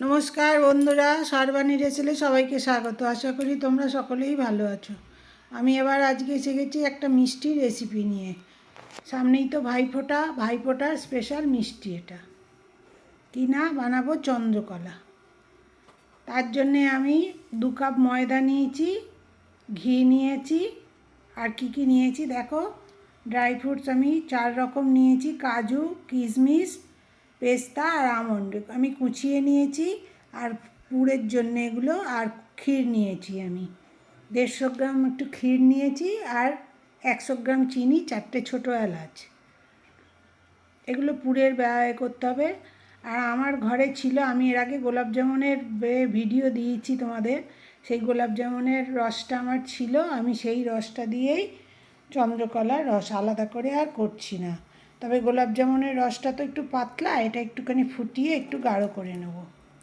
নমস্কার বন্ধুরা সর্বাণী রেসেলে সবাইকে স্বাগত। আশা করি তোমরা সকলেই ভালো আছো। আমি এবার আজকে এসে গেছি একটা মিষ্টি রেসিপি নিয়ে। সামনেই তো ভাইফোঁটা, ভাইফোঁটার স্পেশাল মিষ্টি এটা। কি না বানাবো চন্দ্রকলা। তার জন্যে আমি দু কাপ ময়দা নিয়েছি, ঘি নিয়েছি, আর কি কি নিয়েছি দেখো? ড্রাই ফ্রুটস আমি চার রকম নিয়েছি, কাজু, কিশমিশ পেস্তা আর আমন্ড আমি কুচিয়ে নিয়েছি আর পুরের জন্য এগুলো আর ক্ষীর নিয়েছি আমি। দেড়শো গ্রাম একটু ক্ষীর নিয়েছি আর একশো গ্রাম চিনি, চারটে ছোটো এলাচ। এগুলো পুরের ব্যয় করতে হবে। আর আমার ঘরে ছিল, আমি এর আগে গোলাপ জামুনের ভিডিও দিয়েছি তোমাদের। সেই গোলাপ জামুনের রসটা আমার ছিল, আমি সেই রসটা দিয়েই চন্দ্রকলার রস আলাদা করে আর করছি না। তবে গোলাপ জামুনের রসটা তো একটু পাতলা, এটা একটুখানি ফুটিয়ে একটু গাঢ় করে নেব।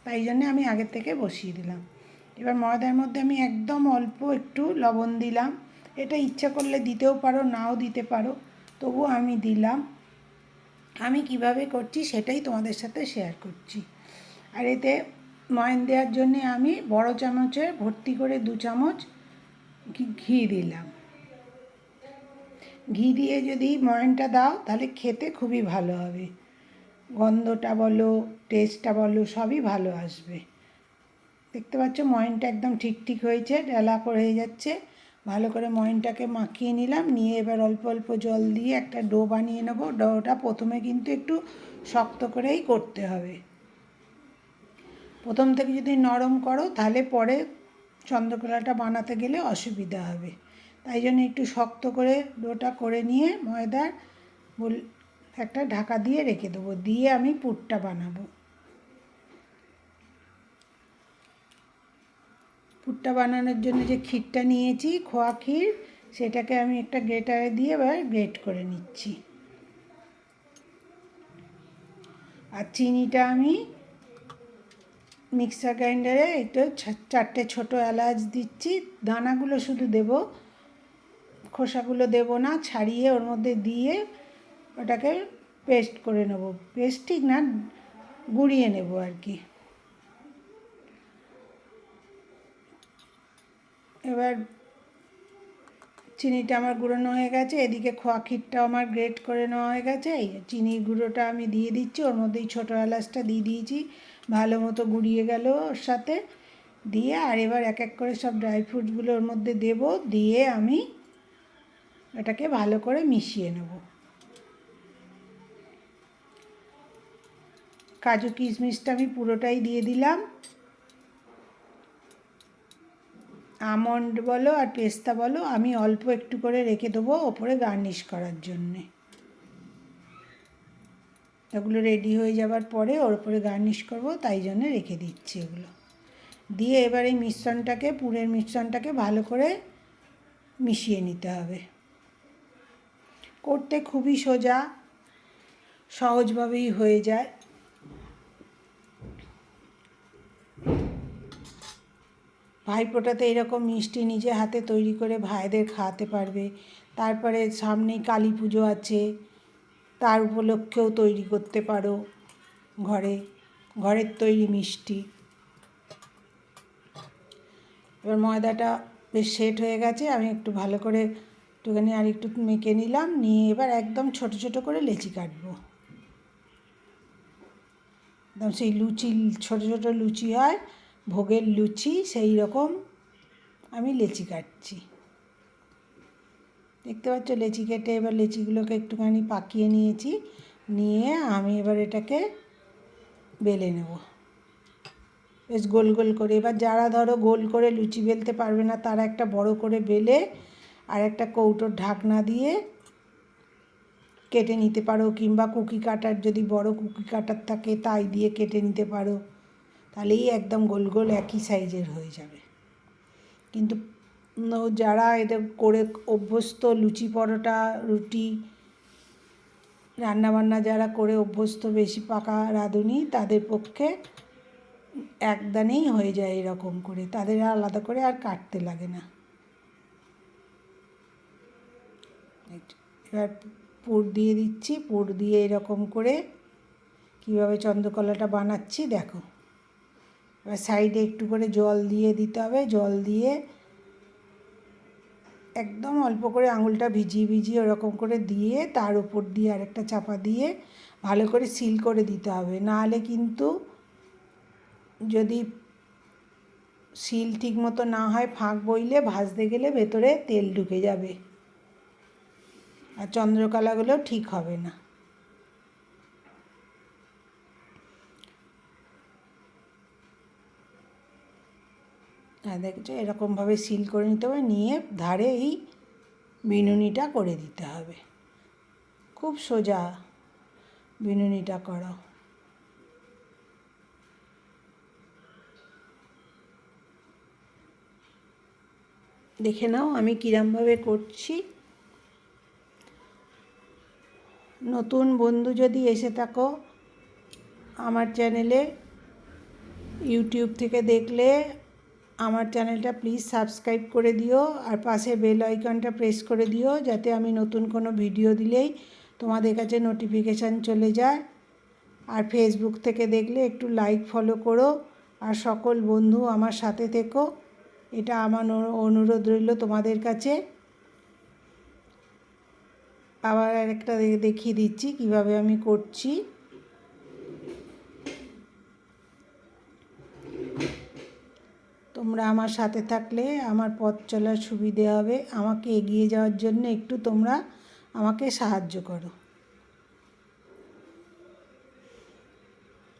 তাই জন্যে আমি আগের থেকে বসিয়ে দিলাম। এবার ময়দার মধ্যে আমি একদম অল্প একটু লবণ দিলাম। এটা ইচ্ছা করলে দিতেও পারো, নাও দিতে পারো। তবু আমি দিলাম। আমি কীভাবে করছি সেটাই তোমাদের সাথে শেয়ার করছি। আর এতে ময়ন দেওয়ার জন্যে আমি বড় চামচে ভর্তি করে দু চামচ ঘি দিলাম। ঘি দিয়ে যদি ময়নটা দাও, তাহলে খেতে খুবই ভালো হবে। গন্ধটা বলো টেস্টটা বলো, সবই ভালো আসবে। দেখতে পাচ্ছ, ময়নটা একদম ঠিক ঠিক হয়েছে ডেলা করে যাচ্ছে। ভালো করে ময়নটাকে মাখিয়ে নিলাম, নিয়ে এবার অল্প অল্প জল দিয়ে একটা ডো বানিয়ে নেব। ডোটা প্রথমে কিন্তু একটু শক্ত করেই করতে হবে। প্রথম থেকে যদি নরম করো, তাহলে পরে চন্দ্রকলাটা বানাতে গেলে অসুবিধা হবে। তাই জন্য একটু শক্ত করে ডোটা করে নিয়ে ময়দার বল, একটা ঢাকা দিয়ে রেখে দেবো, দিয়ে আমি পুরটা বানাবো। পুরটা বানানোর জন্য যে ক্ষীরটা নিয়েছি, খোয়া ক্ষীর, সেটাকে আমি একটা গ্রেটারে দিয়ে এবার গ্রেট করে নিচ্ছি। আর চিনিটা আমি মিক্সার গ্রাইন্ডারে একটু চারটে ছোটো এলাচ দিচ্ছি, দানাগুলো শুধু দেবো খোসাগুলো দেব না, ছাড়িয়ে ওর মধ্যে দিয়ে ওটাকে পেস্ট করে নেব। পেস্ট ঠিক না, গুঁড়িয়ে নেব আর কি। এবার চিনিটা আমার গুঁড়োনো হয়ে গেছে, এদিকে খোয়া ক্ষীরটাও আমার গ্রেট করে নেওয়া হয়ে গেছে। এই চিনির গুঁড়োটা আমি দিয়ে দিচ্ছি, ওর মধ্যেই ছোটো এলাচটা দিয়ে দিয়েছি। ভালো মতো গুঁড়িয়ে গেল ওর সাথে। দিয়ে আর এবার এক এক করে সব ড্রাই ফ্রুটসগুলো ওর মধ্যে দেব, দিয়ে আমি এটাকে ভালো করে মিশিয়ে নেব। কাজু কিশমিশটা আমি পুরোটাই দিয়ে দিলাম। আমন্ড বলো আর পেস্তা বলো আমি অল্প একটু করে রেখে দেবো ওপরে গার্নিশ করার জন্যে। এগুলো রেডি হয়ে যাবার পরে ওর উপরে গার্নিশ করব, তাই জন্য রেখে দিচ্ছি এগুলো। দিয়ে এবার এই মিশ্রণটাকে, পুরের মিশ্রণটাকে ভালো করে মিশিয়ে নিতে হবে। করতে খুবই সোজা, সহজভাবেই হয়ে যায়। ভাইফোঁটাতে এরকম মিষ্টি নিজে হাতে তৈরি করে ভাইদের খাওয়াতে পারবে। তারপরে সামনেই কালী পুজো আছে, তার উপলক্ষেও তৈরি করতে পারো ঘরে, ঘরের তৈরি মিষ্টি। এবার ময়দাটা বেশ সেট হয়ে গেছে, আমি একটু ভালো করে একটুখানি আর একটু মেখে নিলাম, নিয়ে এবার একদম ছোট ছোট করে লেচি কাটবো। একদম সেই লুচি, ছোট ছোট লুচি হয়, ভোগের লুচি, সেই রকম আমি লেচি কাটছি। দেখতে পাচ্ছ, লেচি কেটে এবার লেচিগুলোকে একটুখানি পাকিয়ে নিয়েছি, নিয়ে আমি এবার এটাকে বেলে নেব। বেশ গোল গোল করে, এবার যারা ধরো গোল করে লুচি বেলতে পারবে না, তারা একটা বড় করে বেলে আর একটা কৌটোর ঢাকনা দিয়ে কেটে নিতে পারো, কিংবা কুকি কাটার যদি বড় কুকি কাটার থাকে তাই দিয়ে কেটে নিতে পারো, তাহলেই একদম গোল গোল একই সাইজের হয়ে যাবে। কিন্তু যারা এটা করে অভ্যস্ত লুচি পরোটা, রুটি, রান্নাবান্না যারা করে অভ্যস্ত বেশি পাকা রাঁধুনি, তাদের পক্ষে একদানেই হয়ে যায় এরকম করে, তাদের আলাদা করে আর কাটতে লাগে না এবার পুর দিয়ে দিচ্ছি, পুর দিয়ে এরকম করে কীভাবে চন্দ্রকলাটা বানাচ্ছি দেখো। এবার সাইডে একটু করে জল দিয়ে দিতে হবে, জল দিয়ে একদম অল্প করে আঙুলটা ভিজিয়ে ভিজিয়ে ওরকম করে দিয়ে তার উপর দিয়ে আরেকটা চাপা দিয়ে ভালো করে সিল করে দিতে হবে। নাহলে কিন্তু যদি সিল ঠিক মতো না হয় ফাঁক বইলে ভাজতে গেলে ভেতরে তেল ঢুকে যাবে। আর চন্দ্রকলাগুলো ঠিক হবে না। হ্যাঁ দেখছ এরকমভাবে সিল করে নিতে হবে, নিয়ে ধারে এই বিনুনিটা করে দিতে হবে। খুব সোজা বিনুনিটা করো। দেখে নাও আমি কিরমভাবে করছি। নতুন বন্ধু যদি এসে থাকো, আমার চ্যানেলে, ইউটিউব থেকে দেখলে, আমার চ্যানেলটা প্লিজ সাবস্ক্রাইব করে দিও, আর পাশে বেল আইকনটা প্রেস করে দিও, যাতে আমি নতুন কোনো ভিডিও দিলেই তোমাদের কাছে নোটিফিকেশান চলে যায়। আর ফেসবুক থেকে দেখলে একটু লাইক ফলো করো, আর সকল বন্ধু আমার সাথে থেকো। এটা আমার অনুরোধ রইল তোমাদের কাছে। আবার আরেকটা দেখিয়ে দিচ্ছি, কীভাবে আমি করছি। তোমরা আমার সাথে থাকলে আমার পথ চলার সুবিধে হবে। আমাকে এগিয়ে যাওয়ার জন্য একটু তোমরা আমাকে সাহায্য করো।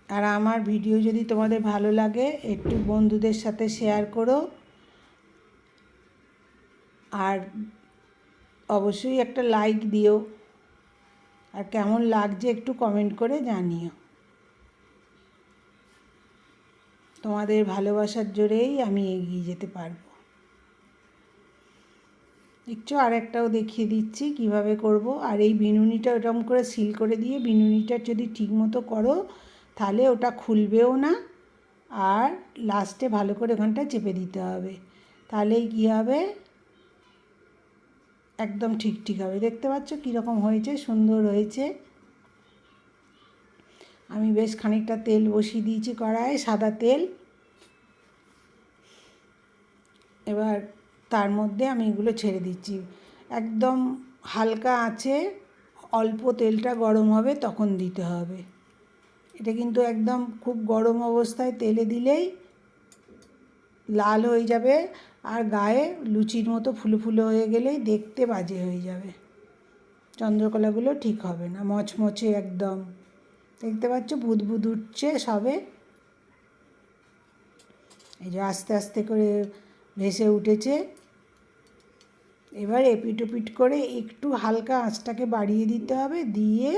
আর আমার ভিডিও যদি তোমাদের ভালো লাগে, একটু বন্ধুদের সাথে শেয়ার করো। আর অবশ্যই একটা লাইক দিও। আর কেমন লাগছে একটু কমেন্ট করে জানিও। তোমাদের ভালোবাসার জোরেই আমি এগিয়ে যেতে পারব। দেখছ আর একটাও দেখিয়ে দিচ্ছি কীভাবে করব। আর এই বিনুনিটা ওরকম করে সিল করে দিয়ে বিনুনিটা যদি ঠিক মতো করো, তাহলে ওটা খুলবেও না। আর লাস্টে ভালো করে ওখানটা চেপে দিতে হবে। তাহলেই কী হবে? একদম ঠিক ঠিক হবে। দেখতে পাচ্ছ কীরকম হয়েছে, সুন্দর হয়েছে। আমি বেশ খানিকটা তেল বসিয়ে দিয়েছি কড়ায় সাদা তেল। এবার তার মধ্যে আমি এগুলো ছেড়ে দিচ্ছি। একদম হালকা আছে অল্প তেলটা গরম হবে, তখন দিতে হবে। এটা কিন্তু একদম খুব গরম অবস্থায় তেলে দিলেই লাল হয়ে যাবে আর গায়ে লুচির মতো ফুলো ফুলো হয়ে গেলেই দেখতে বাজে হয়ে যাবে। চন্দ্রকলাগুলো ঠিক হবে না, মচমচে একদম। দেখতে পাচ্ছ বুদবুদ উঠছে সবে। এই যে আস্তে আস্তে করে ভেসে উঠেছে। এবার এপিট ওপিট করে একটু হালকা আঁচটাকে বাড়িয়ে দিতে হবে, দিয়ে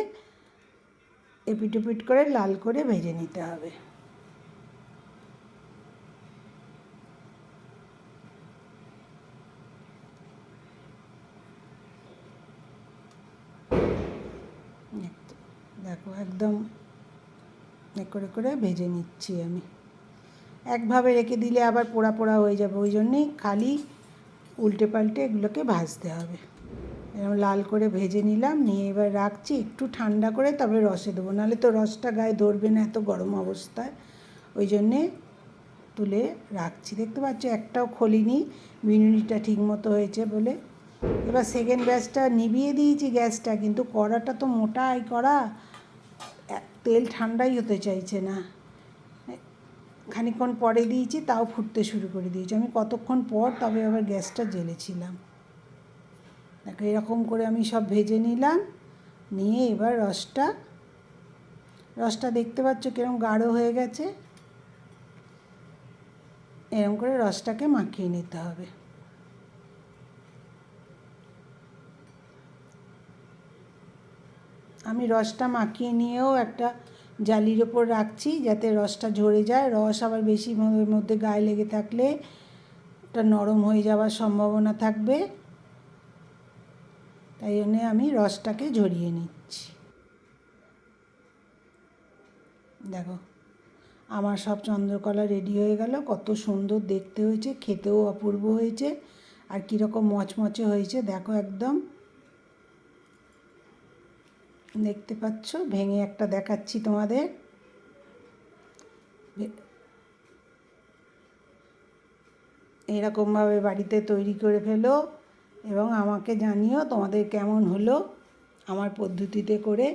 এপিট ওপিট করে লাল করে ভেজে নিতে হবে। একদম করে করে ভেজে নিচ্ছি আমি। একভাবে রেখে দিলে আবার পোড়া পোড়া হয়ে যাবে, ওই জন্যেই খালি উল্টে পাল্টে এগুলোকে ভাজতে হবে। এরকম লাল করে ভেজে নিলাম, নিয়ে এবার রাখছি, একটু ঠান্ডা করে তবে রসে দেবো, নাহলে তো রসটা গায়ে ধরবে না এত গরম অবস্থায়। ওই জন্যে তুলে রাখছি, দেখতে পাচ্ছ একটাও খোলিনি, মিনুনিটা ঠিক মতো হয়েছে বলে। এবার সেকেন্ড গ্যাসটা নিভিয়ে দিয়েছি গ্যাসটা, কিন্তু কড়াটা তো মোটাই কড়া তেল ঠান্ডাই হতে চাইছে না। খানিক্ষণ পরে দিয়েছি, তাও ফুটতে শুরু করে দিয়েছি। আমি কতক্ষণ পর তবে আবার গ্যাসটা জ্বেলেছিলাম। দেখো, এরকম করে আমি সব ভেজে নিলাম, নিয়ে এবার রসটা রসটা দেখতে পাচ্ছ কিরম গাঢ় হয়ে গেছে। এরকম করে রসটাকে মাখিয়ে নিতে হবে। আমি রসটা মাখিয়ে নিয়েও একটা জালির ওপর রাখছি যাতে রসটা ঝরে যায়। রস আবার বেশি মধ্যে গায়ে লেগে থাকলে ওটা নরম হয়ে যাওয়ার সম্ভাবনা থাকবে। তাই জন্যে আমি রসটাকে ঝরিয়ে নিচ্ছি। দেখো, আমার সব চন্দ্রকলা রেডি হয়ে গেল। কত সুন্দর দেখতে হয়েছে, খেতেও অপূর্ব হয়েছে। আর কীরকম মচমচে হয়েছে, দেখো একদম। দেখতে পাচ্ছ, ভেঙে একটা দেখাচ্ছি তোমাদের। এরকমভাবে বাড়িতে তৈরি করে ফেলো এবং আমাকে জানিও তোমাদের কেমন হলো আমার পদ্ধতিতে করে।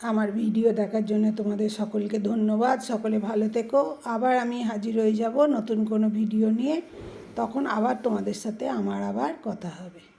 আমার ভিডিও দেখার জন্য তোমাদের সকলকে ধন্যবাদ। সকলে ভালো থেকো। আবার আমি হাজির হয়ে যাব নতুন কোনো ভিডিও নিয়ে। তখন আবার তোমাদের সাথে আমার আবার কথা হবে।